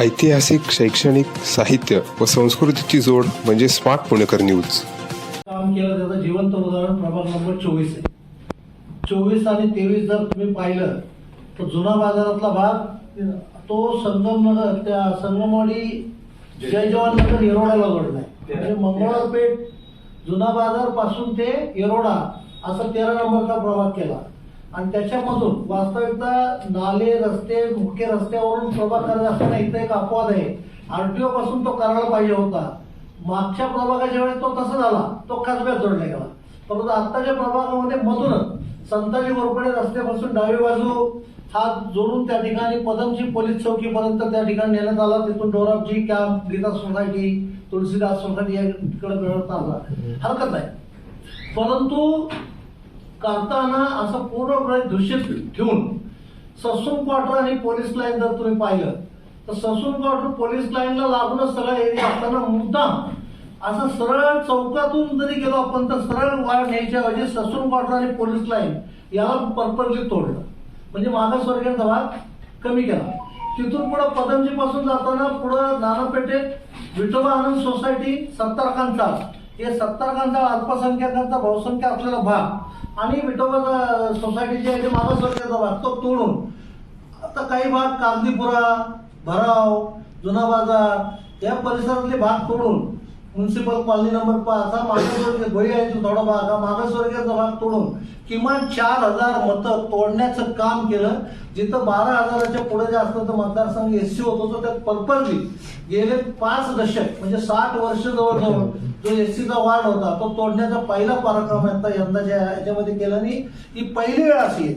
ऐतिहासिक शैक्षणिक साहित्य व संस्कृतीची जोड म्हणजे स्मार्ट पुणेकर न्यूज. काम केलं त्याचं जिवंत उदाहरण प्रभाग नंबर चोवीस आहे. चोवीस आणि तेवीस जर तुम्ही पाहिलं तर जुना बाजारातला भाग तो संगमनगर त्या संगमवाडी जय जवान नगर येरोडाला जोडलाय. म्हणजे मंगळवारपेठ जुना बाजारपासून ते येरोडा असा तेरा नंबरचा प्रभाग केला? आणि त्याच्यामधून वास्तविकता नाले रस्ते मुख्य रस्त्यावरून प्रभाग करत असताना इथं एक अपवाद आहे. आरटीओ पासून तो करायला पाहिजे होता. मागच्या प्रभागाच्या वेळेस तो तसा झाला. तो कसब्यात जोडला गेला. परंतु आत्ताच्या प्रभागामध्ये मधूनच संताजी गोरपडे रस्त्यापासून डावी बाजू हा जोडून त्या ठिकाणी पदमची पोलीस चौकीपर्यंत त्या ठिकाणी नेण्यात आला. तिथून Dorabji camp Gita society Tulsidas society या तिकडे मिळवत आला. हरकत नाही. परंतु करताना असं पूर्णपणे दूषित ठेवून ससून क्वार्टर आणि पोलीस लाईन जर तुम्ही पाहिलं तर ससून क्वार्टर पोलीस लाईनला लागूनच सगळा एरिया असताना मुद्दाम असं सरळ चौकातून जरी गेलो आपण तर सरळ वाढ न्यायच्या ऐवजी ससून क्वार्टर आणि पोलीस लाईन याला पर्पजली तोडलं. म्हणजे मागासवर्गीयांचा भाग कमी केला. तिथून पुढे पदमजी पासून जाताना पुढं नानापेठेत विठोबा आनंद सोसायटी सत्तारकांचा हे सत्तार खानचा अल्पसंख्याकांचा बहुसंख्य असलेला भाग. आणि विठोबा सोसायटीचे जे मागासवर्गीयाचा भाग तो तोडून. आता काही भाग कागदीपुरा भराव जुना बाजार या परिसरातले भाग तोडून म्युन्सिपल कॉलनी नंबर पाच हा मागासवर्गीय बळी आहे तो थोडा भाग हा मागासवर्गीयाचा भाग तोडून किमान चार हजार मतं तोडण्याचं काम केलं. जिथं बारा हजाराच्या पुढे जे असतं तर मतदारसंघ एस सी होतो त्यात पर्पजली गेले पाच दशक म्हणजे साठ वर्ष जवळजवळ जो एस सीचा वार्ड होता तो तोडण्याचा पहिला पराक्रम आता यंदाच्या याच्यामध्ये केला. आणि ही पहिली वेळ अशी आहे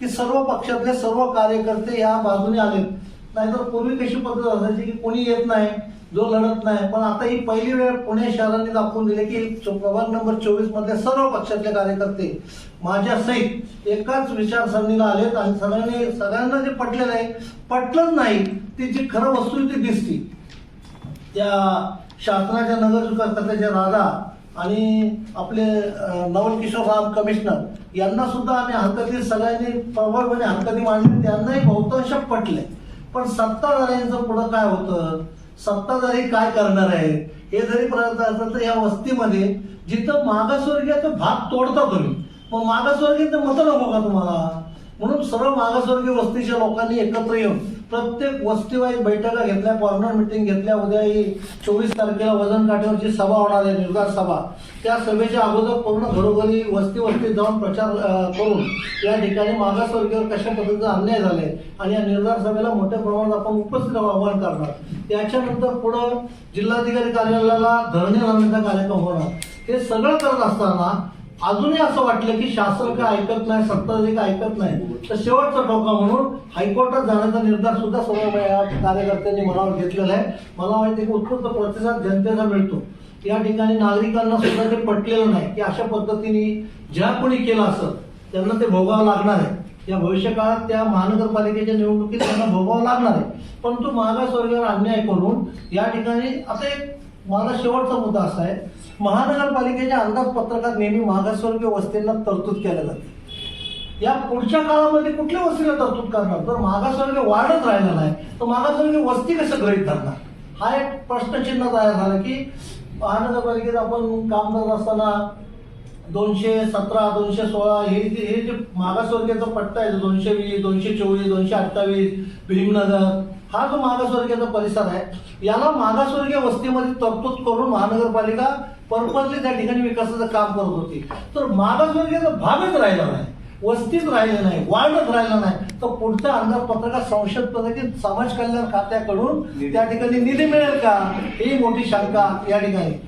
की सर्व पक्षातले सर्व कार्यकर्ते या बाजूने आले नाहीतर पूर्वी कशी पद्धत असायची की कोणी येत नाही जो लढत नाही. पण आता ही पहिली वेळ पुणे शहराने दाखवून दिले की चो- प्रभाग नंबर चोवीस मधले सर्व पक्षातले कार्यकर्ते माझ्या सहित एकाच विचारसरणीला आलेत आणि सगळ्यांनी सगळ्यांना जे पटलेलं आहे पटलंच नाही. ती जी खरं वस्तू ती दिसती. त्या शासनाच्या नगरविकासाचे राजा आणि आपले नवलकिशोर राम कमिशनर यांना सुद्धा आम्ही हरकती सगळ्यांनी प्रबळपणे हरकती मांडली. त्यांनाही बहुतांश पटले पण सत्ताधाऱ्यांचं पुढं काय होतं? सत्ताधारी काय करणार आहे हे जरी प्रयत्न असतात तर या वस्तीमध्ये जिथं मागासवर्गीयाचा भाग तोडता तुम्ही मग मागासवर्गीय मतं नको का तुम्हाला? म्हणून सर्व मागासवर्गीय वस्तीच्या लोकांनी एकत्र येऊन प्रत्येक वस्तीवाईज बैठका घेतल्या कॉर्नर मिटिंग घेतल्या. उद्या ही चोवीस तारखेला वजन काठ्यावरची सभा होणार आहे निर्धार सभा. त्या सभेच्या अगोदर पूर्ण घरोघरी वस्ती वस्तीत जाऊन प्रचार करून या ठिकाणी मागासवर्गीयावर कशा पद्धतीचा अन्याय झालाय आणि या निर्धार सभेला मोठ्या प्रमाणात आपण उपस्थित आव्हान आवाहन करणार. त्याच्यानंतर पुढं जिल्हाधिकारी कार्यालयाला धरणे लावण्याचा कार्यक्रम होणार. हे सगळं करत असताना अजूनही असं वाटलं की शासन काय ऐकत नाही सत्ताधारी काय ऐकत नाही. तर शेवटचा टोका म्हणून हायकोर्टात जाण्याचा निर्धार सुद्धा सर्व या कार्यकर्त्यांनी मनावर घेतलेला आहे. मला माहिती की उत्कृष्ट प्रतिसाद जनतेचा मिळतो. या ठिकाणी नागरिकांना सुद्धा ते पटलेलं नाही की अशा पद्धतीने ज्या कोणी केलं असं त्यांना ते भोगावं लागणार आहे. या भविष्यकाळात त्या महानगरपालिकेच्या निवडणुकीत त्यांना भोगावं लागणार आहे. परंतु मागासवर्गीयावर अन्याय करून या ठिकाणी असं एक माझा शेवटचा मुद्दा असा आहे. महानगरपालिकेच्या अंदाजपत्रकात नेहमी मागासवर्गीय वस्तींना तरतूद केल्या जाते. या पुढच्या काळामध्ये कुठल्या वस्तीला तरतूद करणार? तर मागासवर्गीय वाढत राहिलेला नाही तर मागासवर्गीय वस्ती कसं गरीब धरणार? हा एक प्रश्नचिन्ह तयार झाला की महानगरपालिकेत आपण काम करत असताना दोनशे सतरा दोनशे सोळा हे जे हे जे मागासवर्गीयाचा पट्टा आहे दोनशे वीस दोनशे चोवीस दोनशे अठ्ठावीस भीमनगर हा जो मागासवर्गीयाचा परिसर आहे याला मागासवर्गीय वस्तीमध्ये तरतूद करून महानगरपालिका पर्पजली त्या ठिकाणी विकासाचं काम करत होती. तर मागासवर्गीयाचा भागच राहिला नाही वस्तीच राहिले नाही वाढच राहिला नाही. तर पुढच्या अंदाजपत्रकात संशय पद्धतीत समाज कल्याण खात्याकडून त्या ठिकाणी निधी मिळेल का? ही मोठी शंका या ठिकाणी.